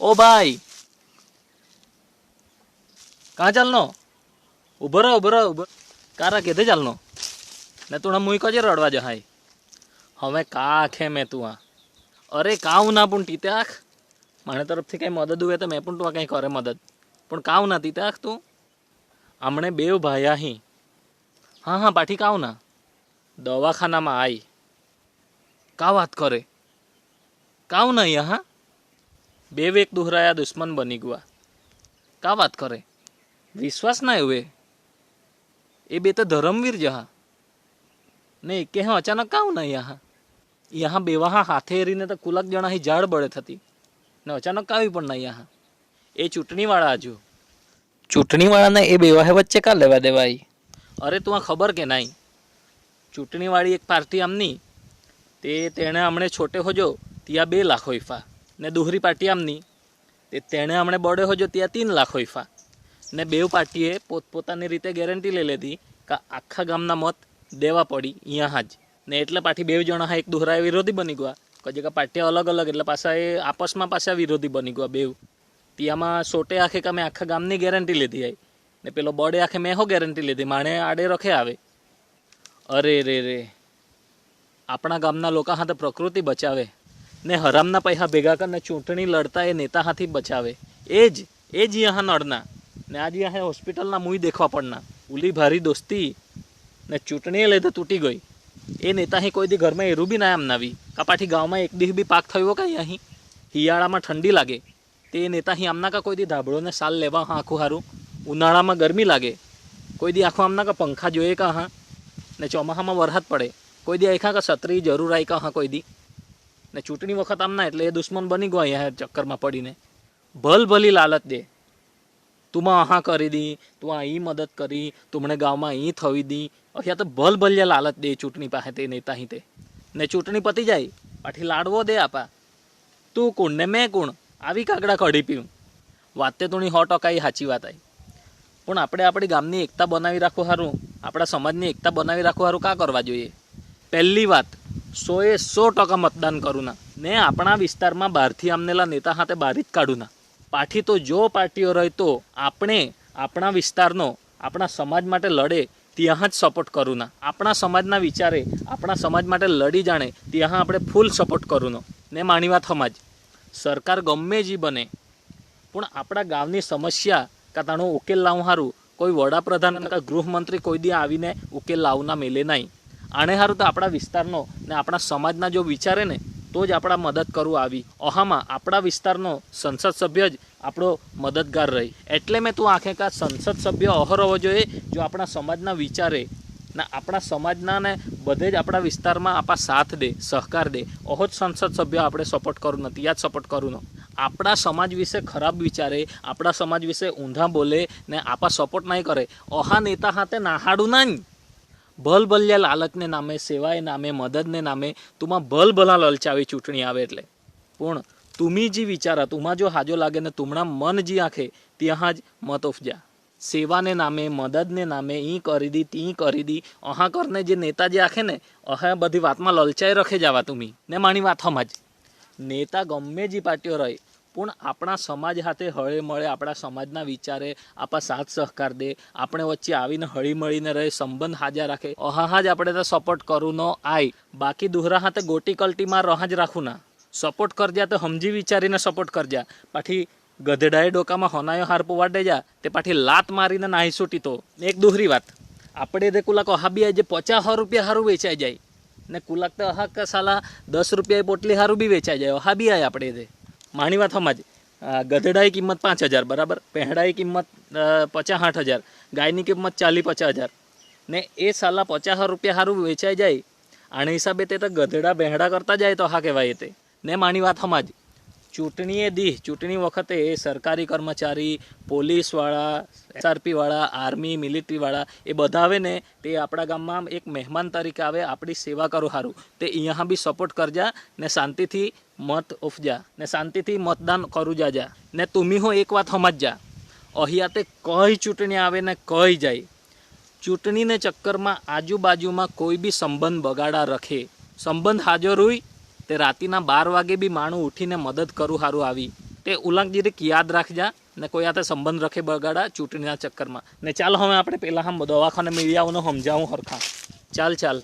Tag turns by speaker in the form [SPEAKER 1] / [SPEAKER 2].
[SPEAKER 1] ઓ ભાઈ. કા ચાલનો? ઊભો રહો ઊભો રહો, ઊભો. કારા કેદે ચાલનો? ને તું મુઈ કજે રડવા જહાય હવે કા આખે મેં તું આ? અરે કાઉ ના પણ ટીતે આખ? મને તરફથી કંઈ મદદ હોય તો મેં પણ તું કંઈ કરે મદદ. પણ કાઉ ના તીતે આખ તું? હમણે બેવ ભાઈ અહીં હા હા, પાઠી કાઉ ના? દવાખાનામાં આઈ. કા વાત કરે? કાઉ ના અહીંયા હા? બે વેક દુહરાયા દુશ્મન બની ગયા કા વાત કરે? વિશ્વાસ ના એવું એ બે તો ધર્મવીર જહા ને કે હા અચાનક કાઉ ના યહાં યહાં બેવાહા હાથે એરીને તો કુલક જણા હી ઝાડ બળે થતી. ને અચાનક આવી પણ ના યહાં એ ચૂંટણીવાળા હજુ ચૂંટણીવાળાને એ બેવાહે વચ્ચે કા લેવા દેવાય અરે તું આ ખબર કે નહીં? ચૂંટણીવાળી એક પાર્ટી આમની. તે તેણે હમણે છોટે હોજો ત્યાં બે લાખ હોઈફા ને દુહરી પાર્ટી આમની. તે તેણે હમણે બડે હોજો ત્યાં તીન લાખ હોઈફા. ને બેવ પાર્ટીએ પોતપોતાની રીતે ગેરંટી લઈ લીધી કે આખા ગામના મત દેવા પડી અહીંયા જ ને એટલે પાછી બે જણા હા એક દુહરા વિરોધી બની ગયા કજે કે પાર્ટી અલગ અલગ, એટલે પાછા એ આપસમાં પાછા વિરોધી બની ગયા બેવ ત્યાંમાં સોટે આખે કે મેં આખા ગામની ગેરંટી લીધી આવી ને પેલો બડે આખે મેં હો ગેરંટી લીધી, માણે આડે રખે આવે. અરે રે રે. આપણા ગામના લોકો હાથે પ્રકૃતિ બચાવે. ને હરામના પૈસા ભેગા કરીને ચૂંટણી લડતા એ નેતા હાથી બચાવે. એ જ એ જ યહાં નડના. ને આજ યહાં હોસ્પિટલના મુઈ દેખવા પડના. ઉલી ભારી દોસ્તી ને ચૂંટણીએ લીધે તૂટી ગઈ. એ નેતા અહીં કોઈ દી ઘરમાં એરું બી ના એમ નાવી. કપાઠી ગામમાં એક દી બી પાક થયો કાંઈ અહીં? શિયાળામાં ઠંડી લાગે. તે નેતા અહીં આમના કા કોઈ દી ધાબળોને સાલ લેવા હા આખું સારું ઉનાળામાં ગરમી લાગે. કોઈ દી આખું આમના કા પંખા જોઈએ કા હા? ને ચોમાસામાં વરસાદ પડે. કોઈ દી આખા કા છત્રી જરૂર આવી કા હા કોઈ દી? ને ચૂંટણી વખત આમ ના, એટલે એ દુશ્મન બની ગયો અહીંયા ચક્કરમાં પડીને. ભલ ભલી લાલચ દે. તુમાં આહા કરી દી, તું આ ઈ મદદ કરી, તુમણે ગામમાં ઈ થવી દી. અહીંયા તો ભલ ભલ્યા લાલચ દે ચૂંટણી પાસે તે નેતા અહીં તે ને ચૂંટણી પતી જાય, પાછી લાડવો દે આપા. તું કોણ ને મેં કોણ? આવી કાગડા કઢી પીવું વાતે તુણી સો ટકા સાચી વાત આવી પણ આપણે આપણી ગામની એકતા બનાવી રાખવું સારું આપણા સમાજની એકતા બનાવી રાખવું સારું કા કરવા જોઈએ? પહેલી વાત સોએ સો ટકા મતદાન કરું ના. આપણા વિસ્તારમાં બહારથી આમનેલા નેતા હાથે બહાર જ કાઢું ના. પાઠી તો જો પાર્ટીઓ રહી તો આપણે આપણા વિસ્તારનો, આપણા સમાજ માટે લડે ત્યાં જ સપોર્ટ કરું ના. આપણા સમાજના વિચારે, આપણા સમાજ માટે લડી જાણે ત્યાં આપણે ફૂલ સપોર્ટ કરું નો. માણી વાત સમાજ. સરકાર ગમે જ બને, પણ આપણા ગામની સમસ્યા કાં તાણું ઉકેલ લાવું સારું કોઈ વડાપ્રધાન કાં ગૃહમંત્રી કોઈ દી આવીને ઉકેલ લાવના મેલે નહીં. આને હારું તો આપણા વિસ્તારનો ને આપણા સમાજના જો વિચારે ને, તો જ આપણા મદદ કરવું આવી. ઓહામાં આપણા વિસ્તારનો સંસદ સભ્ય જ આપણો મદદગાર રહી. એટલે મેં તું આખે કા સંસદ સભ્ય અહર હોવો જોઈએ, જો આપણા સમાજના વિચારે ને આપણા સમાજના ને બધે જ આપણા વિસ્તારમાં આપણા સાથ દે, સહકાર દે. ઓહો જ સંસદ સભ્ય આપણે સપોર્ટ કરું નથી, યાદ સપોર્ટ કરું ન. આપણા સમાજ વિશે ખરાબ વિચારે, આપણા સમાજ વિશે ઊંધા બોલે ને આપણા સપોર્ટ નહીં કરે. ઓહા નેતા હાથે નાહાડું ના ભલ ભલ્યા લાલચને નામે, સેવાએ નામે, મદદને નામે તુમાં ભલભલા લલચાવી ચૂંટણી આવે એટલે. પણ તુમી જે વિચારા તુમાં જો હાજો લાગે ને તુમણા મન જે આંખે, ત્યાં જ મત ઉપજા સેવાને નામે, મદદને નામે, ઈ કરી દી, તી કરી દી, અહા કરને જે નેતા જે આખે ને, અહા બધી વાતમાં લલચાઈ રખે જાવા તુમી. ને માણી વાત સમજ નેતા ગમે જે પાર્ટીઓ રહે પણ આપણા સમાજ સાથે હળે મળે, આપણા સમાજના વિચારે, આપણા સાથ સહકાર દે, આપણે વચ્ચે આવીને હળી મળીને રહે, સંબંધ હાજર રાખે. અહાહા જ આપણે તો સપોર્ટ કરું ન આય. બાકી દુહરા હાથે ગોટી કલ્ટીમાં રહા જ રાખું ના. સપોર્ટ કરજા તો સમજી વિચારીને સપોર્ટ કરજા પાછી ગધેડાએ ડોકામાં હોનાયો હાર પોવાડે જા, તે પાછી લાત મારીને નાહી છૂટી તો. એક દુહરી વાત. આપણે તે કુલાક હાબી જે પચાસ હજાર રૂપિયા સારું વેચાઈ જાય. ને કુલાક તો અહા કે સાલા દસ રૂપિયા પોટલી સારું બી વેચાઈ જાય. હાબી આય આપણે તે માણી વાત સમજ. ગધેડાની કિંમત પાંચ હજાર, બરાબર? પહેડાની કિંમત પચાસ આઠ હજાર, ગાયની કિંમત ચાલી પચાસ હજાર. ને એ સાલા પચાસ રૂપિયા સારું વેચાઈ જાય, આના હિસાબે તે તો ગધેડા, બહેડા કરતા જાય તો હા કહેવાય તે. ને માણી વાત સમજ. ચૂંટણીએ દી. ચૂંટણી વખતે સરકારી કર્મચારી, પોલીસવાળા, એસઆરપીવાળા, આર્મી, મિલિટરીવાળા એ બધા આવે ને તે આપણા ગામમાં એક મહેમાન તરીકે આવે, આપણી સેવા કરો સારું તે અહીંયા બી સપોર્ટ કરજા ને શાંતિથી મત ઉપજા, ને શાંતિથી મતદાન કરું જાજા. ને તુમી હો એક વાત સમજજા અહીંયા તે કઈ ચૂંટણી આવે ને કઈ જાય. ચૂંટણીને ચક્કરમાં આજુબાજુમાં કોઈ બી સંબંધ બગાડા રખે. સંબંધ હાજર હોય તે રાતીના બાર વાગે બી માણું ઉઠીને મદદ કરું સારું આવી. તે ઉલાંક જીરીક યાદ રાખજા, ને કોઈ હાથે સંબંધ રખે બગાડા ચૂંટણીના ચક્કરમાં. ને ચાલ હવે આપણે પહેલાં આમ દવાખાને મીડિયાઓને સમજાવું હરખા. ચાલ ચાલ.